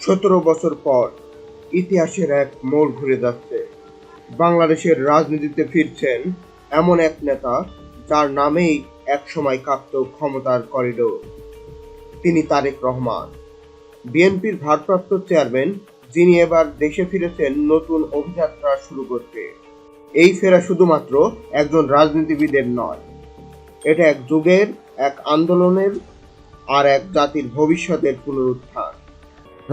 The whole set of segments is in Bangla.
সতেরো বছর পর ইতিহাসের এক মোড় ঘুরে যাচ্ছে। বাংলাদেশের রাজনীতিতে ফিরছেন এমন এক নেতা যার নামেই একসময় কাঁপত ক্ষমতার করিডোর। তিনি তারেক রহমান। বিএনপির ভারপ্রাপ্ত চেয়ারম্যান, যিনি এবার দেশে ফিরেছেন, নতুন অভিযাত্রা শুরু করতে। এই ফেরা শুধুমাত্র একজন রাজনীতিবিদের নয়, এটা এক যুগের, এক আন্দোলনের আর এক জাতির ভবিষ্যতের পুনরুত্থান।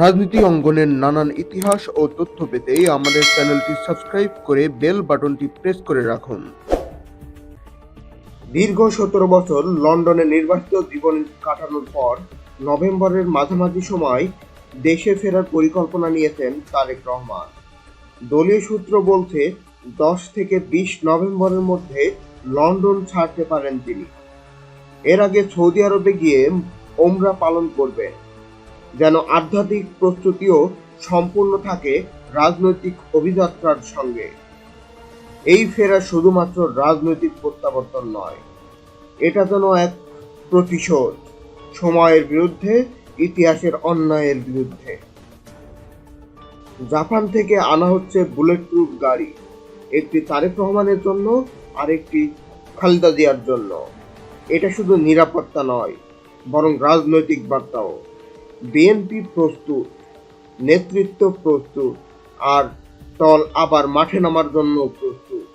রাজনীতি অঙ্গনের নানান ইতিহাস ও তথ্য পেতে আমাদের চ্যানেলটি সাবস্ক্রাইব করে বেল বাটনটি প্রেস করে রাখুন। দীর্ঘ সতেরো বছর লন্ডনে নির্বাচিত জীবন কাটানোর পর নভেম্বরের মাঝামাঝি সময় দেশে ফেরার পরিকল্পনা নিয়েছেন তারেক রহমান। দলীয় সূত্র বলছে, দশ থেকে বিশ নভেম্বরের মধ্যে লন্ডন ছাড়তে পারেন তিনি। এর আগে সৌদি আরবে গিয়ে ওমরা পালন করবেন। যেন আধ্যাত্মিক প্রস্তুতিও সম্পূর্ণ থাকে রাজনৈতিক অভিযাত্রার সঙ্গে। এই ফেরা শুধুমাত্র রাজনৈতিক প্রত্যাবর্তন নয়, এটা যেন এক প্রতিশোধ সময়ের বিরুদ্ধে, ইতিহাসের অন্যায়ের বিরুদ্ধে। জাপান থেকে আনা হচ্ছে বুলেট প্রুফ গাড়ি, একটি তারেক রহমানের জন্য আর একটি খালেদা জিয়ার জন্য। এটা শুধু নিরাপত্তা নয়, বরং রাজনৈতিক বার্তাও। বিএনপি প্রস্তুত, নেতৃত্ব প্রস্তুত, আর দল আবার মাঠে নামার জন্য প্রস্তুত।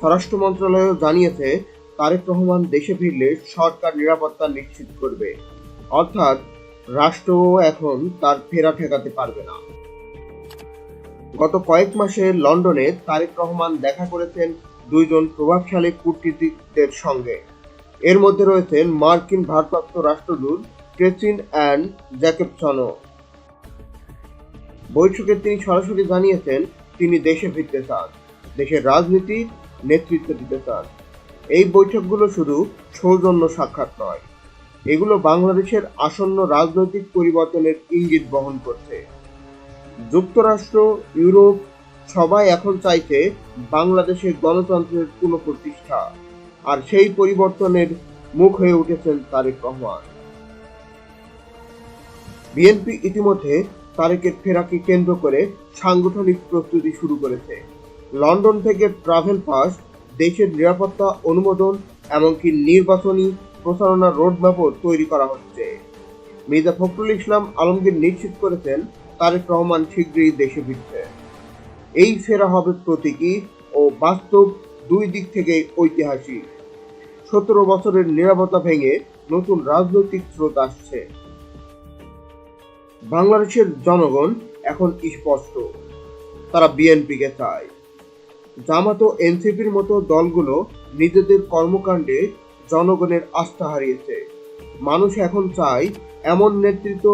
স্বরাষ্ট্র মন্ত্রণালয় জানিয়েছে, তারেক রহমান দেশে ফিরলে সরকার নিরাপত্তা নিশ্চিত করবে। অর্থাৎ রাষ্ট্র এখন তার ফেরা ঠেকাতে পারবে না। গত কয়েক মাসে লন্ডনে তারেক রহমান দেখা করেছেন দুইজন প্রভাবশালী কূটনীতিকদের সঙ্গে। এর মধ্যে রয়েছেন মার্কিন ভারপ্রাপ্ত রাষ্ট্রদূত ক্রেচিন অ্যান্ড জ্যাকেবসনও। বৈঠকে তিনি সরাসরি জানিয়েছেন, তিনি দেশে ফিরতে চান, দেশের রাজনীতি নেতৃত্ব দিতে চান। এই বৈঠকগুলো শুধু সৌজন্য সাক্ষাৎ নয়, এগুলো বাংলাদেশের আসন্ন রাজনৈতিক পরিবর্তনের ইঙ্গিত বহন করছে। যুক্তরাষ্ট্র, ইউরোপ সবাই এখন চাইছে বাংলাদেশের গণতন্ত্রের পুনঃপ্রতিষ্ঠা। আর সেই পরিবর্তনের মুখ হয়ে উঠেছেন তারেক রহমান। বিএনপি ইতিমধ্যে তারেকের ফেরাকে কেন্দ্র করে সাংগঠনিক প্রস্তুতি শুরু করেছে। লন্ডন থেকে ট্রাভেল পাস, দেশের নিরাপত্তা অনুমোদন এমনকি নির্বাচনী প্রচারণা রোডম্যাপও তৈরি করা হচ্ছে। মির্জা ফখরুল ইসলাম আলমগীর নিশ্চিত করেছেন তারেক রহমান শীঘ্রই দেশে ফিরছে এই ফেরা হবে প্রতীকী ও বাস্তব দুই দিক থেকে ঐতিহাসিক। সতেরো বছরের নিরাপত্তা ভেঙে নতুন রাজনৈতিক স্রোত আসছে। বাংলাদেশের জনগণ এখন স্পষ্ট। তারা বিএনপিকে চায়। জামাত ও এনসিপির মতো দলগুলো নিজেদের কর্মকাণ্ডে জনগণের আস্থা হারিয়েছে। মানুষ এখন চায় এমন নেতৃত্ব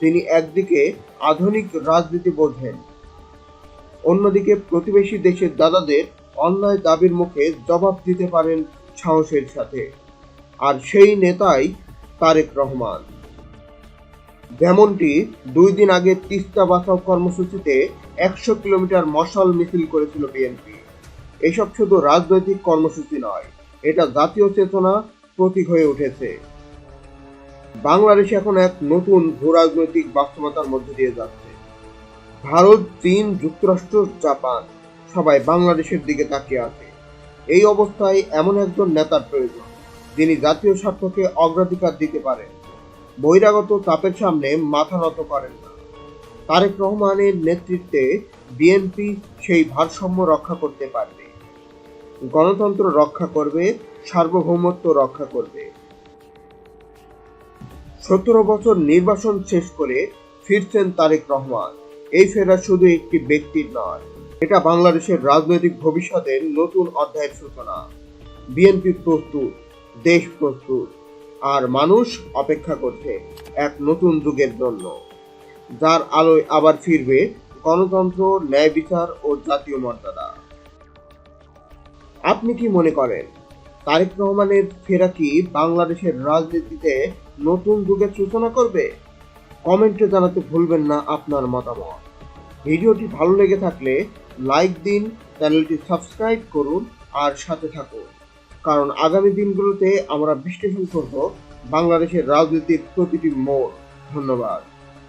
তিনি একদিকে আধুনিক রাজনীতি বোঝেন, অন্যদিকে প্রতিবেশী দেশের দাদাদের অন্যায় দাবির মুখে জবাব দিতে পারেন সাহসের সাথে। আর সেই নেতাই তারেক রহমান। যেমনটি দুই দিন আগে তিস্তা বাঁচাও কর্মসূচিতে একশো কিলোমিটার মশাল মিছিল করেছিল বিএনপি। এসব শুধু রাজনৈতিক কর্মসূচি নয়, এটা জাতীয় চেতনা প্রতীক হয়ে উঠেছে। বাংলাদেশ এখন এক নতুন ভূরাজনৈতিক বাস্তবতার মধ্যে দিয়ে যাচ্ছে। ভারত, চীন, যুক্তরাষ্ট্র, জাপান সবাই বাংলাদেশের দিকে তাকিয়ে আছে। এই অবস্থায় এমন একজন নেতার প্রয়োজন, যিনি জাতীয় স্বার্থকে অগ্রাধিকার দিতে পারেন। বহিরাগত চাপের সামনে মাথা নত করেন না। তারেক রহমানের নেতৃত্বে বিএনপি সেই ভারসাম্য রক্ষা করতে পারবে। গণতন্ত্র রক্ষা করবে, সার্বভৌমত্ব রক্ষা করবে। সতেরো বছর নির্বাসন শেষ করে ফিরছেন তারেক রহমান। এই ফেরা শুধু একটি ব্যক্তির নয় এটা বাংলাদেশের রাজনৈতিক ভবিষ্যতের নতুন অধ্যায়ের সূচনা। বিএনপি প্রস্তুত, দেশ প্রস্তুত, আর মানুষ অপেক্ষা করছে এক নতুন যুগের জন্য। যার আলোয় আবার ফিরবে গণতন্ত্র, ন্যায় বিচার ও জাতীয় মর্যাদা। আপনি কি মনে করেন, তারেক রহমানের ফেরা কি বাংলাদেশের রাজনীতিতে নতুন যুগের সূচনা করবে? কমেন্টে জানাতে ভুলবেন না আপনার মতামত। ভিডিওটি ভালো লেগে থাকলে লাইক দিন, চ্যানেলটি সাবস্ক্রাইব করুন আর সাথে থাকুন। কারণ আগামী দিনগুলোতে আমরা বিশ্লেষণ করব বাংলাদেশের রাজনীতির প্রতিটি মোড়। ধন্যবাদ।